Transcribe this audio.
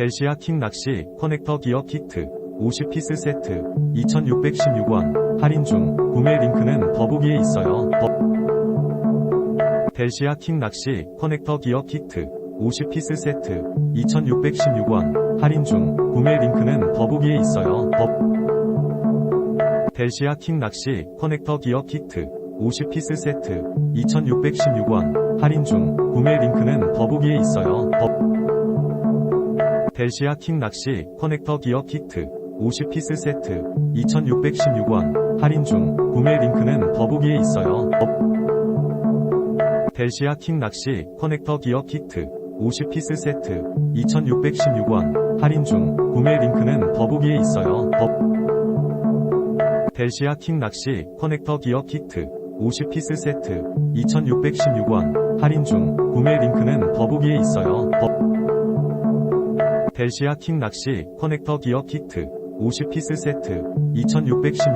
델시아 킹 낚시 커넥터 기어 키트 50피스 세트 2616원 할인 중 구매 링크는 더보기에 있어요. 더... 델시아 킹 낚시 커넥터 기어 키트 50피스 세트 2616원 할인 중 구매 링크는 더보기에 있어요. 더... 델시아 킹 낚시 커넥터 기어 키트 50피스 세트 2616원 할인 중 구매 링크는 더보기에 있어요. 더... 델시아 킹 낚시 커넥터 기어 키트 50피스 세트 2616원 할인 중 구매 링크는 더보기에 있어요. 더... 델시아 킹 낚시 커넥터 기어 키트 50피스 세트 2616원 할인 중 구매 링크는 더보기에 있어요. 더... 델시아 킹 낚시 커넥터 기어 키트 50피스 세트 2616원 할인 중 구매 링크는 더보기에 있어요. 더... 델시아 킹 낚시 커넥터 기어 키트 50피스 세트 2616